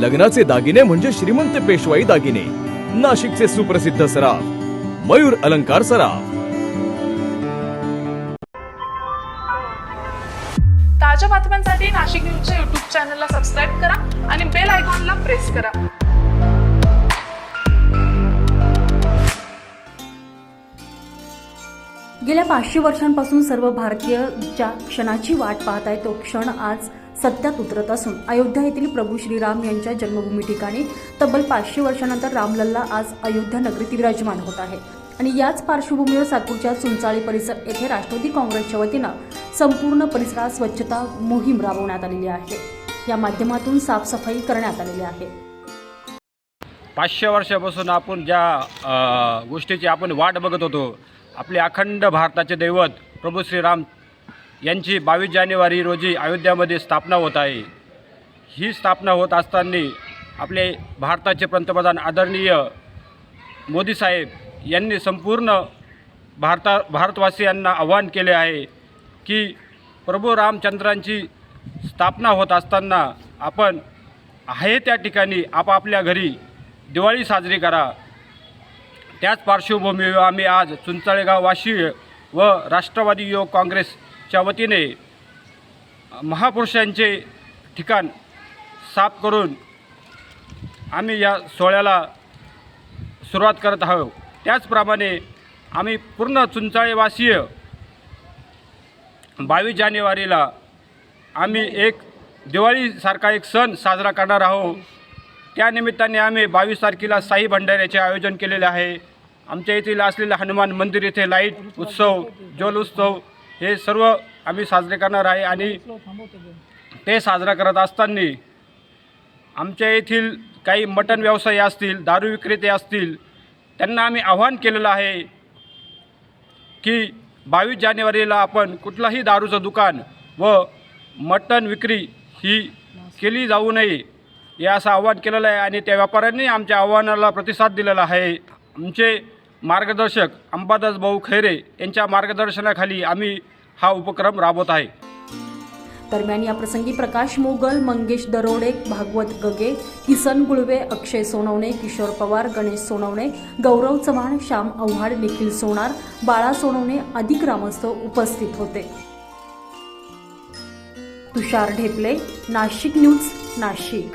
लग्नाचे दागिने म्हणजे श्रीमंत पेशवाई दागिने. नाशिकचे सुप्रसिद्ध सराफ. मयूर अलंकार सराफ. ताज्या बातम्यांसाठी नाशिक न्यूजच्या युट्यूब चॅनलला सबस्क्राईब करा आणि बेल आयकॉनला प्रेस करा. गेल्या पाचशे वर्षांपासून सर्व भारतीय ज्या क्षणाची वाट पाहत आहे तो क्षण आज सत्यात उतरत असून अयोध्या येथील प्रभू श्रीराम यांच्या जन्मभूमी ठिकाणी तब्बल पाचशे वर्षानंतर रामलल्ला आज अयोध्या नगरीत विराजमान होत आहे. आणि याच पार्श्वभूमीवर सातपूरच्या चुंचाळी परिसर येथे राष्ट्रवादी काँग्रेसच्या वतीनं संपूर्ण परिसरात स्वच्छता मोहीम राबवण्यात आलेली आहे. या माध्यमातून साफसफाई करण्यात आलेली आहे. पाचशे वर्षापासून आपण ज्या गोष्टीची आपण वाट बघत होतो आपले अखंड भारताचे दैवत प्रभू श्रीराम यांची बावीस जानेवारी रोजी अयोध्यामध्ये स्थापना होत आहे. ही स्थापना होत असताना आपले भारताचे पंतप्रधान आदरणीय मोदी साहेब यांनी संपूर्ण भारता भारतवासियांना आव्हान केले आहे की प्रभू रामचंद्रांची स्थापना होत असताना आपण आहे त्या ठिकाणी आपापल्या घरी दिवाळी साजरी करा. त्याच पार्श्वभूमीवर आम्ही आज चुंचाळेगाव वाशी व राष्ट्रवादी युवक च्या वतीने महापुरुषांचे ठिकाण साफ करून आम्ही या सोहळ्याला सुरुवात करत आहोत. त्याचप्रमाणे आम्ही पूर्ण चुंचाळेवासीय बावीस जानेवारीला आम्ही एक दिवाळीसारखा एक सण साजरा करणार आहोत. त्यानिमित्ताने आम्ही बावीस तारखेला साई भंडाऱ्याचे आयोजन केलेले आहे. आमच्या येथील असलेलं हनुमान मंदिर येथे लाइट उत्सव जल उत्सव हे सर्व आम्ही साजरे करणार आहे आणि ते साजरा करत असताना आमच्या येथील काही मटण व्यवसायी असतील दारू विक्रेते असतील त्यांना आम्ही आव्हान केलेलं आहे की बावीस जानेवारीला आपण कुठलाही दारूचं दुकान व मटण विक्री ही केली जाऊ नये हे असं आव्हान केलेलं आहे आणि त्या व्यापाऱ्यांनी आमच्या आव्हानाला प्रतिसाद दिलेला आहे. आमचे मार्गदर्शक अंबादास भाऊ खैरे यांच्या मार्गदर्शनाखाली आम्ही हा उपक्रम राबवत आहे. दरम्यान या प्रसंगी प्रकाश मोगल मंगेश दरोडे भागवत गगे किसन गुळवे अक्षय सोनवणे किशोर पवार गणेश सोनवणे गौरव चव्हाण श्याम आव्हाड निखिल सोनार बाळा सोनवणे आदी ग्रामस्थ उपस्थित होते. तुषार ढेपले नाशिक न्यूज नाशिक.